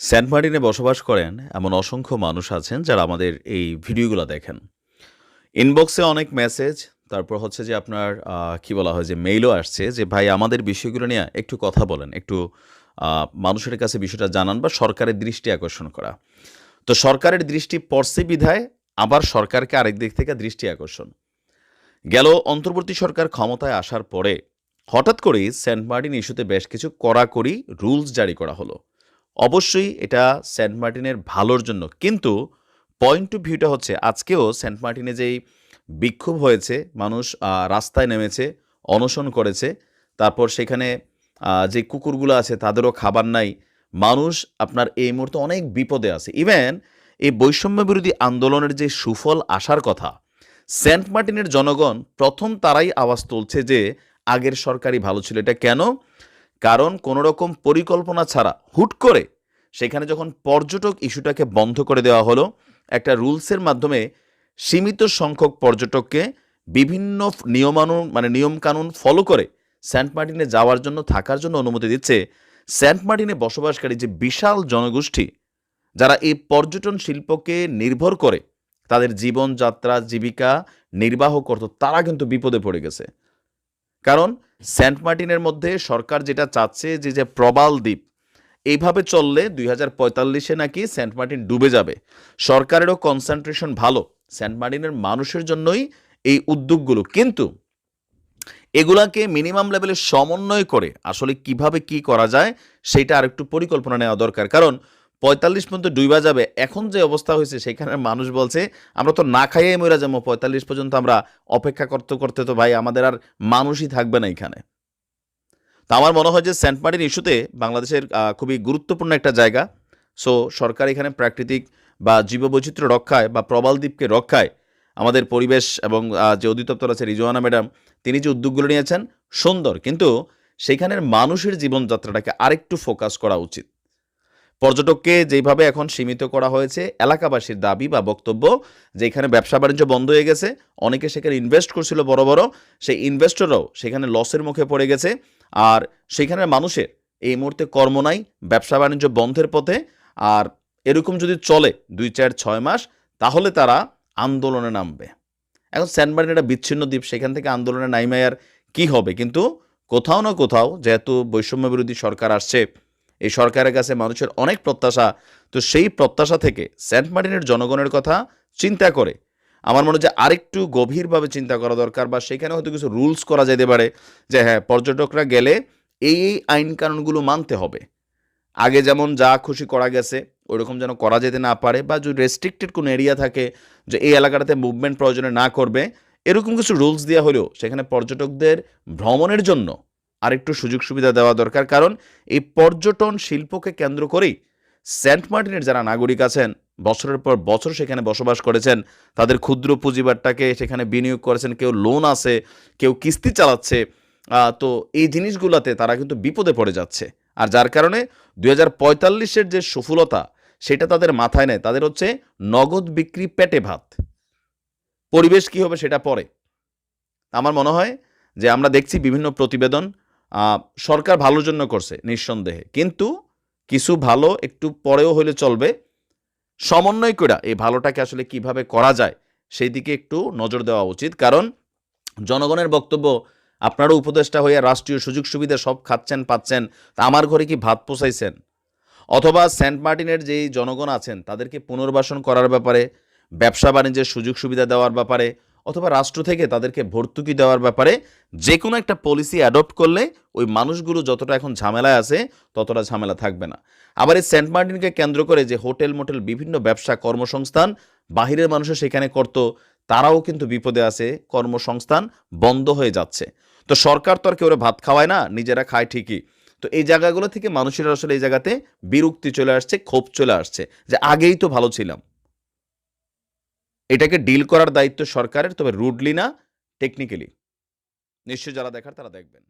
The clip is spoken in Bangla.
সেন্ট মার্টিনে বসবাস করেন এমন অসংখ্য মানুষ আছেন যারা আমাদের এই ভিডিওগুলো দেখেন। ইনবক্সে অনেক মেসেজ, তারপর হচ্ছে যে আপনার কি বলা হয় যে মেইলও আসছে যে, ভাই, আমাদের বিষয়গুলো নিয়ে একটু কথা বলেন, একটু মানুষের কাছে বিষয়টা জানান বা সরকারের দৃষ্টি আকর্ষণ করা। তো সরকারের দৃষ্টি পড়ছে বিধায়, আবার সরকারকে আরেক দিক থেকে দৃষ্টি আকর্ষণ। গেল অন্তর্বর্তী সরকার ক্ষমতায় আসার পরে হঠাৎ করেই সেন্ট মার্টিন ইস্যুতে বেশ কিছু কড়াকড়ি রুলস জারি করা হলো। অবশ্যই এটা সেন্ট মার্টিনের ভালোর জন্য। কিন্তু পয়েন্ট টু ভিউটা হচ্ছে, আজকেও সেন্ট মার্টিনে যেই বিক্ষোভ হয়েছে, মানুষ রাস্তায় নেমেছে, অনশন করেছে, তারপর সেখানে যে কুকুরগুলো আছে তাদেরও খাবার নাই, মানুষ আপনার এই মুহূর্তে অনেক বিপদে আছে। ইভেন এই বৈষম্য বিরোধী আন্দোলনের যে সুফল আসার কথা, সেন্ট মার্টিনের জনগণ প্রথম তারাই আওয়াজ তুলছে যে আগের সরকারই ভালো ছিল। এটা কেন? কারণ কোনো রকম পরিকল্পনা ছাড়া হুট করে সেখানে যখন পর্যটক ইস্যুটাকে বন্ধ করে দেওয়া হলো, একটা রুলসের মাধ্যমে সীমিত সংখ্যক পর্যটককে বিভিন্ন নিয়মানু মানে নিয়মকানুন ফলো করে সেন্ট মার্টিনে যাওয়ার জন্য, থাকার জন্য অনুমতি দিচ্ছে সেন্ট মার্টিনে বসবাসকারী যে বিশাল জনগোষ্ঠী, যারা এই পর্যটন শিল্পকে নির্ভর করে, তাদের জীবনযাত্রা, জীবিকা নির্বাহ করত, তারা কিন্তু বিপদে পড়ে গেছে। কারণ সেন্ট মার্টিনের মধ্যে সরকার যেটা চাচ্ছে যে যে প্রবাল দ্বীপ, এইভাবে চললে দুই হাজার পঁয়তাল্লিশে নাকি সেন্ট মার্টিন ডুবে যাবে। সরকারেরও কনসেন্ট্রেশন ভালো, সেন্ট মার্টিনের মানুষের জন্যই এই উদ্যোগগুলো। কিন্তু এগুলাকে মিনিমাম লেভেলে সমন্বয় করে আসলে কীভাবে কি করা যায়, সেটা আরেকটু পরিকল্পনা নেওয়া দরকার। কারণ পঁয়তাল্লিশ পর্যন্ত ডুইবা যাবে। এখন যে অবস্থা হয়েছে, সেখানে মানুষ বলছে, আমরা তো না খাইয়ে মরে যাব। পঁয়তাল্লিশ পর্যন্ত আমরা অপেক্ষা করতে করতে তো ভাই আমাদের আর মানুষই থাকবে না এখানে। তো আমার মনে হয় যে সেন্ট মার্টিন ইস্যুতে বাংলাদেশের খুবই গুরুত্বপূর্ণ একটা জায়গা। সো সরকার এখানে প্রাকৃতিক বা জীববৈচিত্র্য রক্ষায় বা প্রবাল দ্বীপকে রক্ষায় আমাদের পরিবেশ এবং যে অধিদপ্তর আছে রিজওয়ানা ম্যাডাম, তিনি যে উদ্যোগগুলো নিয়েছেন সুন্দর। কিন্তু সেখানের মানুষের জীবনযাত্রাটাকে আরেকটু ফোকাস করা উচিত। পর্যটককে যেইভাবে এখন সীমিত করা হয়েছে, এলাকাবাসীর দাবি বা বক্তব্য যে এখানে ব্যবসা বাণিজ্য বন্ধ হয়ে গেছে, অনেকে সেখানে ইনভেস্ট করছিল বড় বড়, সেই ইনভেস্টররাও সেখানে লসের মুখে পড়ে গেছে। আর সেখানের মানুষের এই মুহূর্তে কর্ম নাই, ব্যবসা বাণিজ্য বন্ধের পথে। আর এরকম যদি চলে দুই চার ছয় মাস, তাহলে তারা আন্দোলনে নামবে। এখন সেন্ট একটা বিচ্ছিন্ন দ্বীপ, সেখান থেকে আন্দোলনে নাইমে আর কী হবে? কিন্তু কোথাও না কোথাও যেহেতু বৈষম্য বিরোধী সরকার আসছে এই সরকারের কাছে মানুষের অনেক প্রত্যাশা। তো সেই প্রত্যাশা থেকে সেন্ট মার্টিনের জনগণের কথা চিন্তা করে। আমার মনে যে আরেকটু গভীরভাবে চিন্তা করা দরকার বা সেখানে হয়তো কিছু রুলস করা যেতে পারে যে হ্যাঁ পর্যটকরা গেলে এই এই আইন কানুনগুলো মানতে হবে। আগে যেমন যা খুশি করা গেছে, ওইরকম যেন করা যেতে না পারে বা যদি রেস্ট্রিক্টেড কোনো এরিয়া থাকে যে এই এলাকাটাতে মুভমেন্ট প্রয়োজনে না করবে, এরকম কিছু রুলস দেওয়া হলেও সেখানে পর্যটকদের ভ্রমণের জন্য আরেকটু সুযোগ সুবিধা দেওয়া দরকার, কারণ এই পর্যটন শিল্পকে কেন্দ্র করেই সেন্ট মার্টিনের যারা নাগরিক আছেন, বছরের পর বছর সেখানে বসবাস করেছেন, তাদের ক্ষুদ্র পুঁজিবারটাকে সেখানে বিনিয়োগ করেছেন, কেউ লোন আছে, কেউ কিস্তি চালাচ্ছে তো এই জিনিসগুলোতে তারা কিন্তু বিপদে পড়ে যাচ্ছে। আর যার কারণে দুই হাজার পঁয়তাল্লিশের যে সফলতা, সেটা তাদের মাথায় নেয়, তাদের হচ্ছে নগদ বিক্রি পেটে ভাত। পরিবেশ কি হবে সেটা পরে। আমার মনে হয় যে আমরা দেখছি বিভিন্ন প্রতিবেদন সরকার ভালোর জন্য করছে, নিঃসন্দেহে। কিন্তু কিছু ভালো একটু পরেও হলে চলবে। সমন্বয় করে এই ভালোটাকে আসলে কীভাবে করা যায়, সেই দিকে একটু নজর দেওয়া উচিত। কারণ জনগণের বক্তব্য, আপনারও উপদেষ্টা হইয়া রাষ্ট্রীয় সুযোগ সুবিধা সব খাচ্ছেন, পাচ্ছেন, তা আমার ঘরে কি ভাত পোষাইছেন? অথবা সেন্ট মার্টিনের যেই জনগণ আছেন, তাদেরকে পুনর্বাসন করার ব্যাপারে ব্যবসা বাণিজ্যের সুযোগ সুবিধা দেওয়ার ব্যাপারে অথবা রাষ্ট্র থেকে তাদেরকে ভর্তুকি দেওয়ার ব্যাপারে যে কোনো একটা পলিসি অ্যাডপ্ট করলে ওই মানুষগুলো যতটা এখন ঝামেলায় আছে, ততটা ঝামেলা থাকবে না। আবার এই সেন্ট মার্টিনকে কেন্দ্র করে যে হোটেল মোটেল বিভিন্ন ব্যবসা, কর্মসংস্থান বাহিরের মানুষও সেখানে করত, তারাও কিন্তু বিপদে আছে, কর্মসংস্থান বন্ধ হয়ে যাচ্ছে। তো সরকার তো আর কেউ ভাত খাওয়ায় না, নিজেরা খায় ঠিকই। তো এই জায়গাগুলো থেকে মানুষের আসলে এই জায়গাতে বিরক্তি চলে আসছে, ক্ষোভ চলে আসছে যে আগেই তো ভালো ছিলাম। এটাকে ডিল করার দায়িত্ব সরকারের তবে রুডলি না টেকনিক্যালি নিশ্চয় যারা দেখার তারা দেখবেন।